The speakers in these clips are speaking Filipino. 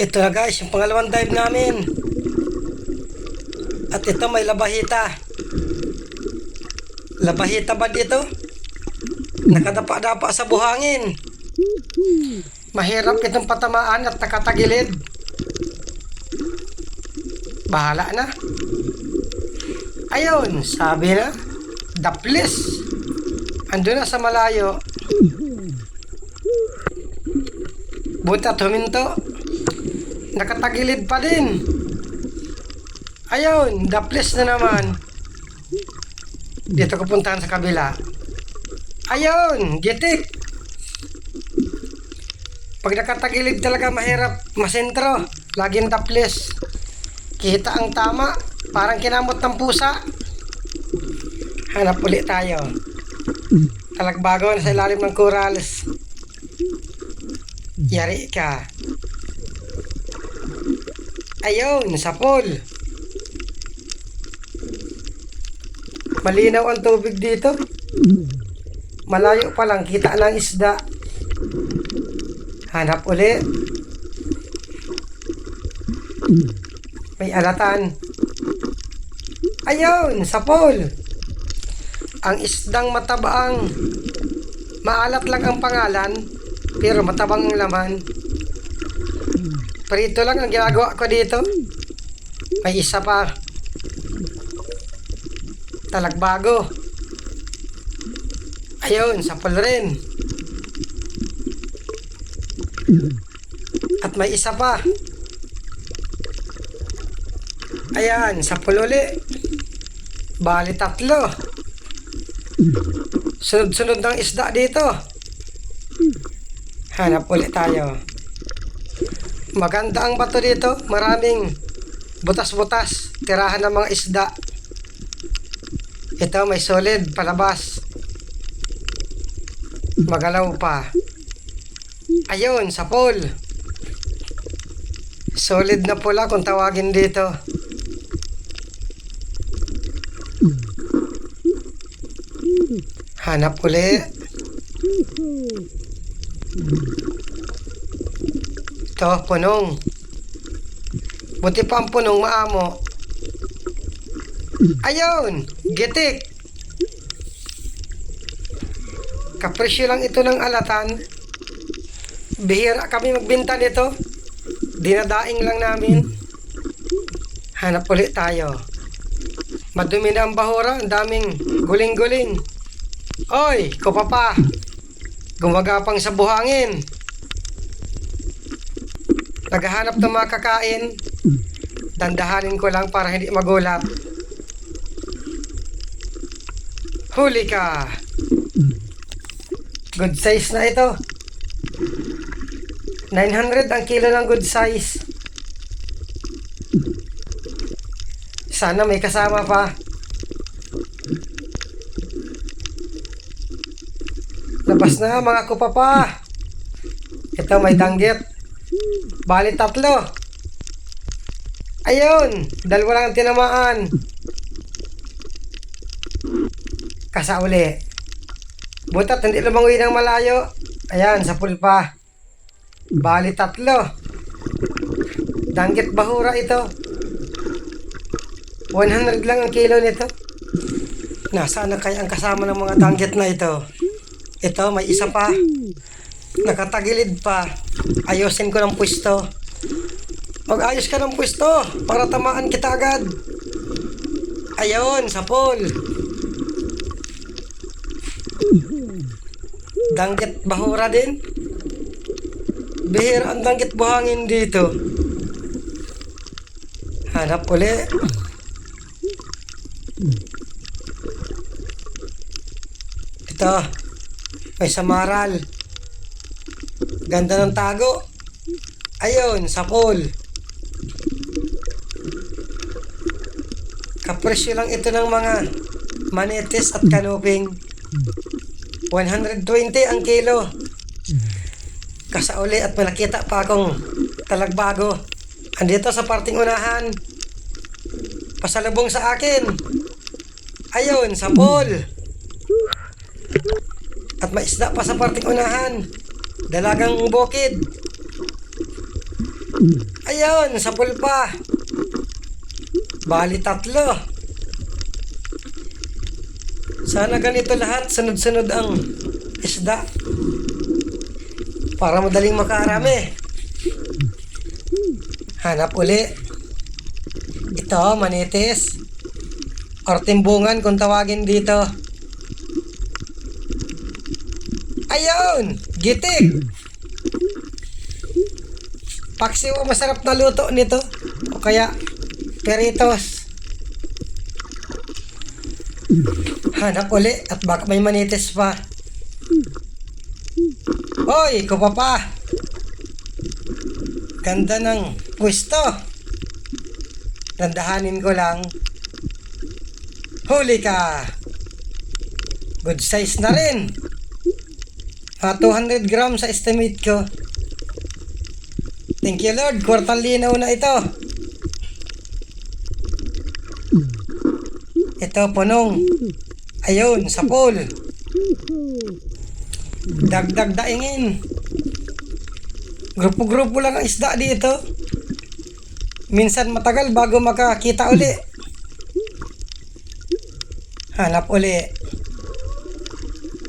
Ito na guys, yung pangalawang dive namin. At ito may labahita. Labahita ba dito? Nakadapa-dapa sa buhangin. Mahirap itong patamaan at nakatagilid. Bahala na. Ayun, sabi na. Daplis. Ando na sa malayo. Buti at huminto. Nakatagilid pa din. Ayun, daplis na naman. Dito ko puntahan sa kabila. Ayun, gitik. Pag nakatagilid talaga mahirap masentro. Laging daplis. Kita ang tama. Parang kinamot ng pusa. Hanap ulit tayo. Talagbago na sa ilalim ng corals. Yari ka. Ayun, sa pool. Malinaw ang tubig dito. Malayo pa lang, kita ng isda. Hanap uli. May alatan. Ayun, sa pool. Ang isdang matabaang. Maalat lang ang pangalan, pero matabang ang laman. Prito lang ang ginagawa ko dito. May isa pa. Talagbago. Ayun, sa pool rin. At may isa pa. Ayan, sa pool uli. Bali tatlo. Sunod-sunod ng isda dito. Hanap ulit tayo. Maganda ang bato dito. Maraming butas-butas. Tirahan ng mga isda. Ito may solid palabas. Magalaw pa. Ayun, sa pool. Solid na pula kung tawagin dito. Hanap uli. Ito, punong. Buti pa ang punong maamo. Ayun! Gitik! Kapresyo lang ito ng alatan. Bihira kami magbinta nito. Dinadaing lang namin. Hanap ulit tayo. Madumi na ang bahura. Ang daming guling-guling. Oy, kupapa. Gumagapang sa buhangin. Naghahanap ng mga kakain. Dandahanin ko lang para hindi magulat. Huli ka. Good size na ito. 900 ang kilo ng good size. Sana may kasama pa. Labas na mga kupapa. Ito may danggit. Bali tatlo. Ayun, dalawa lang ang tinamaan. Kasa uli. Butat, hindi lumangoy ng malayo. Ayan, sa pulpa. Bali tatlo. Danggit bahura ito. 100 lang ang kilo nito. Nasaan na kaya ang kasama ng mga danggit na ito? Ito, may isa pa. Nakatagilid pa. Ayusin ko ng pwesto. Mag-ayos ka ng pwesto para tamaan kita agad. Ayun, sa pool. Danggit bahura din. Bihira ang danggit buhangin dito. Hanap uli. Ito. May samaral. Ganda ng tago. Ayun, sa pool. Kapresyo lang ito ng mga manetes at kanuping. 120 ang kilo. Kasauli at malakita pa akong talagbago. Andito sa parting unahan. Pasalubong sa akin. Ayun, sa pool. At may isda pa sa parting unahan. Dalagang bukid. Ayun, sa pulpa. Bali tatlo. Sana ganito lahat, sunod-sunod ang isda. Para madaling makarami. Hanap uli. Ito, manitis. Or timbungan kung tawagin dito. Ayun! Gitik! Paksiw ang masarap na luto nito. O kaya, peritos. Hanap uli at baka may manitis pa. Hoy, kupa pa. Ganda ng pwesto. Dandahanin ko lang. Huli ka. Good size na rin. Mga 200 grams sa estimate ko. Thank you Lord, kwartang linaw na ito. Ito, punong. Ayun, sa pool. Dagdag daingin. Grupo-grupo lang ang isda dito. Minsan matagal bago makakita uli. Hanap uli.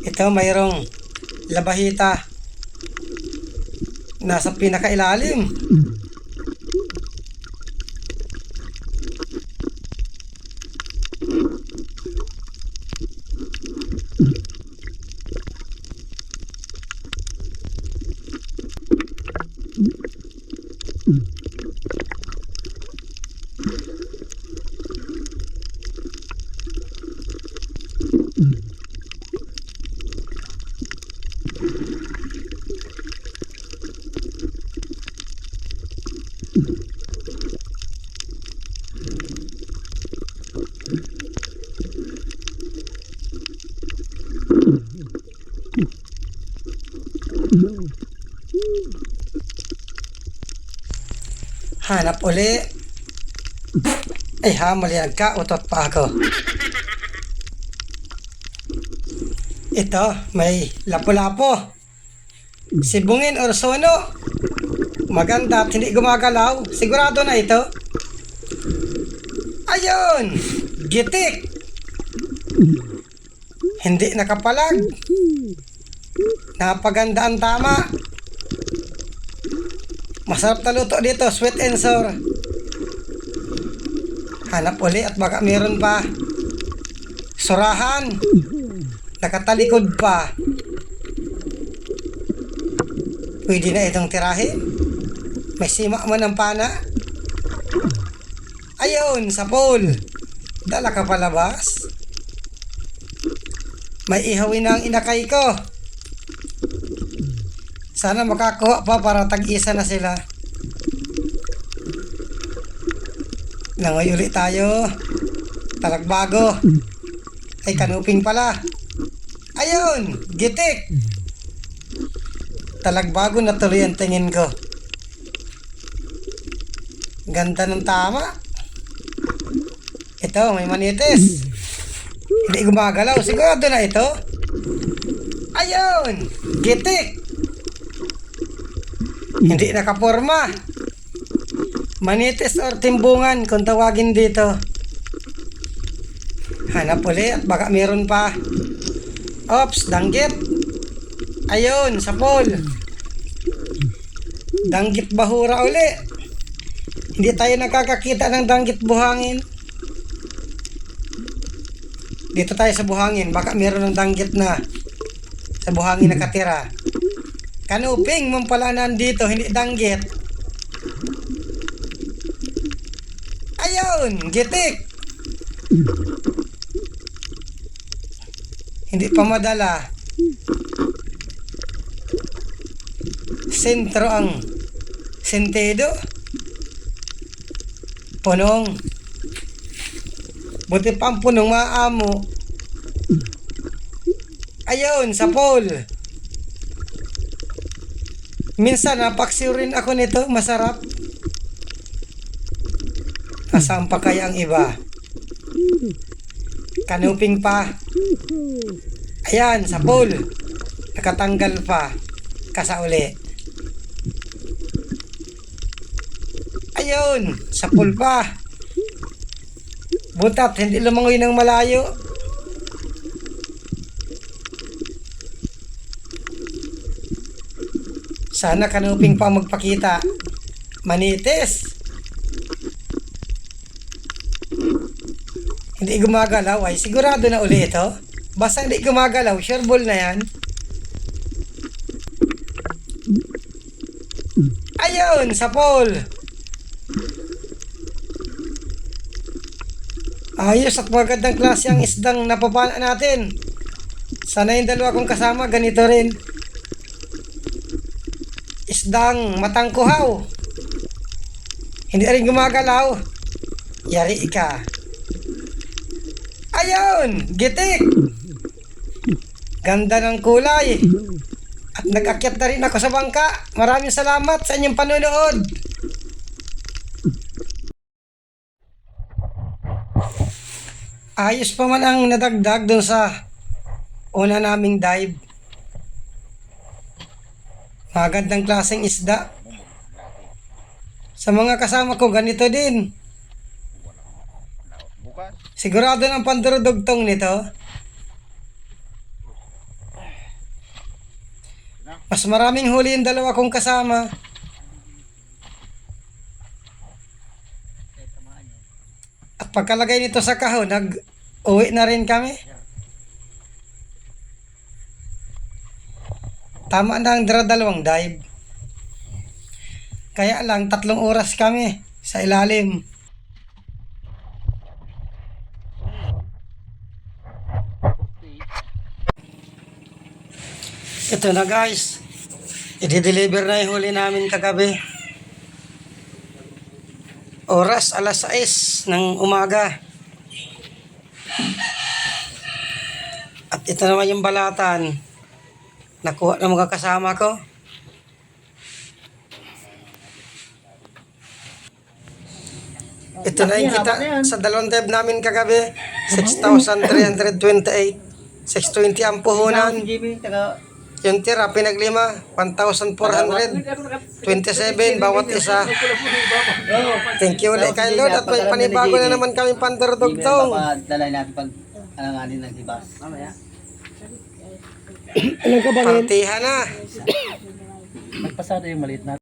Ito mayroong labahita. Nasa pinakailalim. Hanap uli. Ay ha, mali nagkautot pa ako. Ito, may lapo-lapo. Sibungin or sono. Maganda at hindi gumagalaw. Sigurado na ito. Ayun! Gitik! Hindi nakapalag. Napaganda ang tama. Masarap na luto dito, sweet and sour. Hanap uli at baka meron pa. Surahan. Nakatalikod pa. Pwede na itong tirahin. May sima mo ng pana. Ayun, sa pool. Dala ka palabas. May ihawin na ang inakay ko. Sana makakuha pa para tag-isa na sila. Langoy ulit tayo. Talagbago. Ay, kanuping pala. Ayun! Gitik! Talagbago na tuloy ang tingin ko. Ganda ng tama. Ito, may manitis. Hindi gumagalaw. Sigurado na ito. Ayun! Gitik! Hindi nakaporma. Manitis or timbungan kung tawagin dito. Hanap ulit baka meron pa. Ops, danggit. Ayun, sa pool. Danggit bahura uli. Hindi tayo nakakakita ng danggit buhangin. Dito tayo sa buhangin. Baka meron ng danggit na sa buhangin nakatira. Kanuping mong pala nandito, hindi danggit. Ayun, gitik. Hindi pa madala. Sentro ang sentido. Punong. Buti pa ang punong maamo. Ayun, sa pool. Minsan napaksiw rin ako nito, masarap. Asaan pa kaya ang iba? Kanuping pa. Ayan, sa pool. Nakatanggal pa. Kasa uli. Ayun, sa pulpa. Butat, hindi lumangoy ng malayo. Sana kanuping pa magpakita. Manitis. Hindi gumagalaw ay sigurado na uli ito. Basta hindi gumagalaw, sure ball na yan. Ayun, sa pole. Ayos at magandang klase ang isdang napapana natin. Sana yung dalawa kong kasama, ganito rin. Isdang matangkuhaw. Hindi rin gumagalaw. Yari ka. Ayun! Gitik! Ganda ng kulay. At nag-akyat na rin ako sa bangka. Maraming salamat sa inyong panonood. Ayos pa man ang nadagdag doon sa una naming dive. Magandang klaseng isda. Sa mga kasama ko, ganito din. Sigurado ng pandurudugtong nito. Mas maraming huli yung dalawa kong kasama. At pagkalagay nito sa kahon, nag-uwi na rin kami. Tama na ang dalawang dive. Kaya lang, tatlong oras kami sa ilalim. Ito na guys. I-deliver na yung huli namin kagabi. Oras alas 6 ng umaga. At ito naman yung balatan. Nakuha ng mga kasama ko. Ito na yung kita sa dalawang tab namin kagabi. 6,328. 620 ang puhunan. Yung tira, pinaglima, 1,427 bawat isa. Thank you ulit kay Lord at may panibago na naman kami Jimmy, pandardugtong. papadala natin pag alanganin ng ibas. Mamaya. Partihan na. Nagpasado yung maliit na